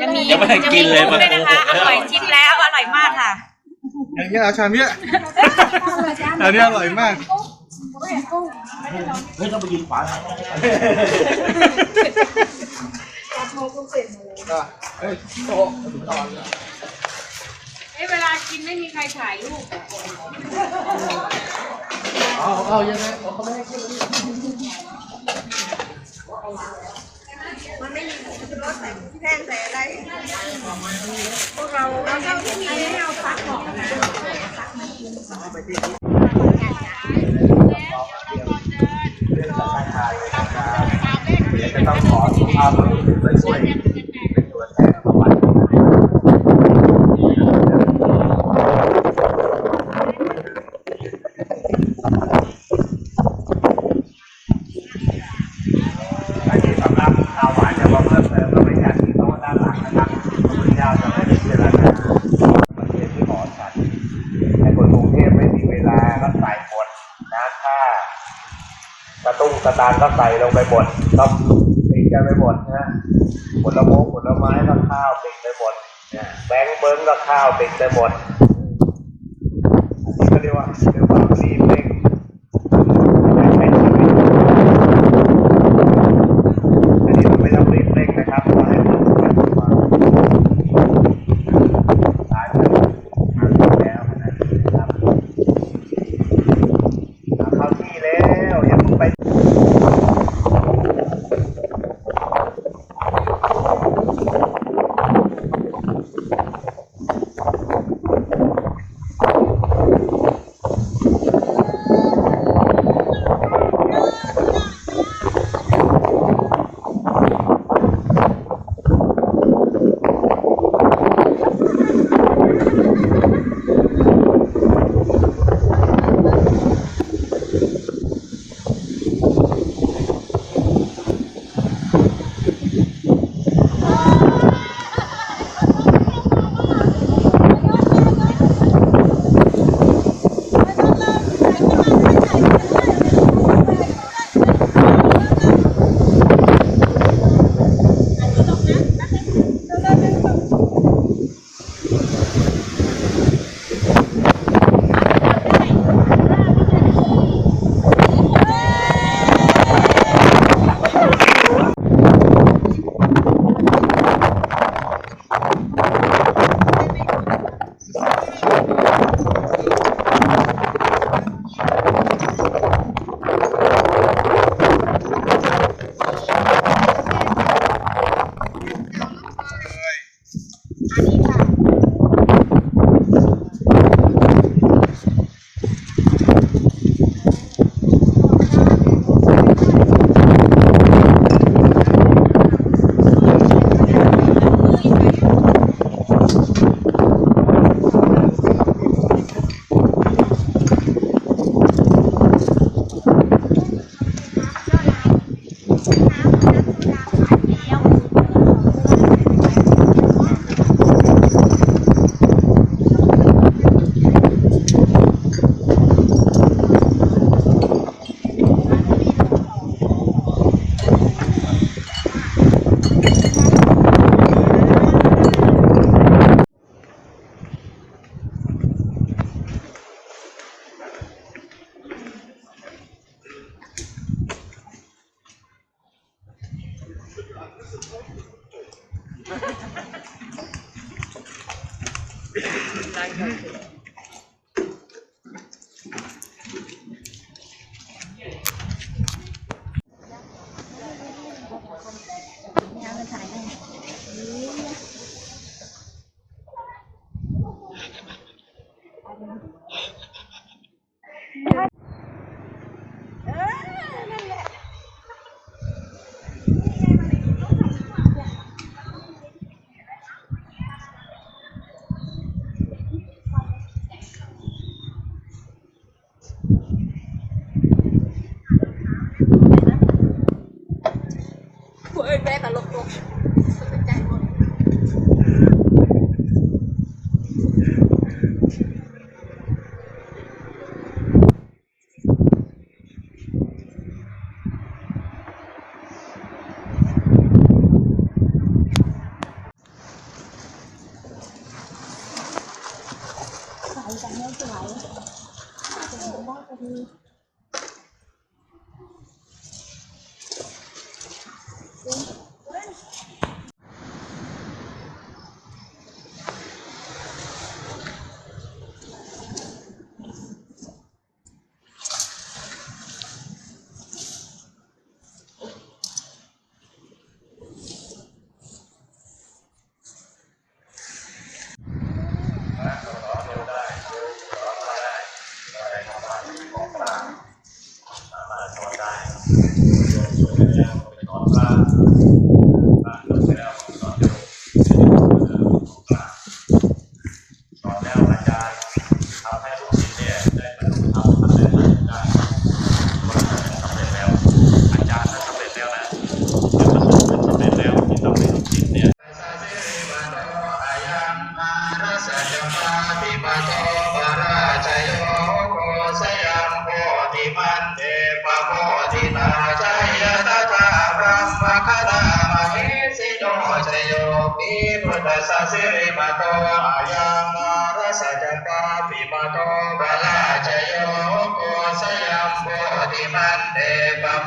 จะมียังไม่ทันกินเลยจะมีกุ้งด้วยนะคะอร่อยชิมแล้วอร่อยมากค่ะ อย่างเงี้ยเอาชามเนี้ยอันนี้อร่อยมาก เฮ้ยต้องไปยืนขวาอะเฮ้ยโตะถึงตอนแล้วเวลากินไม่มีใครถ่ายรูปเอาเอายังไงเรถใส่แท่งใส่อาเราไม่ให้เอาฟักบอกนจะต้องขอสุภาพบุรุษไปช่วยเป็นตัวแทนของวัดอันนี้สำหรับชาวหวานจะมาเพิ่มเติมก็ไม่อยากที่โต๊ะด้านหลังนะครับคุณยาวจะไม่ได้เจรจาประเทศที่หมอสัตว์แต่คนกรุงเทพไม่มีเวลาก็ใส่หมด ถ้ากระตุ้งกระตานก็ใส่ลงไปหมดก็ติดกันไปหมดนะผลไม้ผลไม้ก็ข้าวติดไปหมดแบงค์เบิ้งก็ข้าวติดไปหมดอันนี้ก็เรียกว่าเรียกว่ารีบเร่ง อ đổ bớt đi พุทธสสิริมาโตอายังมารสัจปาปิมาโตบาลาจโยโกสยัมโพธิมันเตปะโมทิตา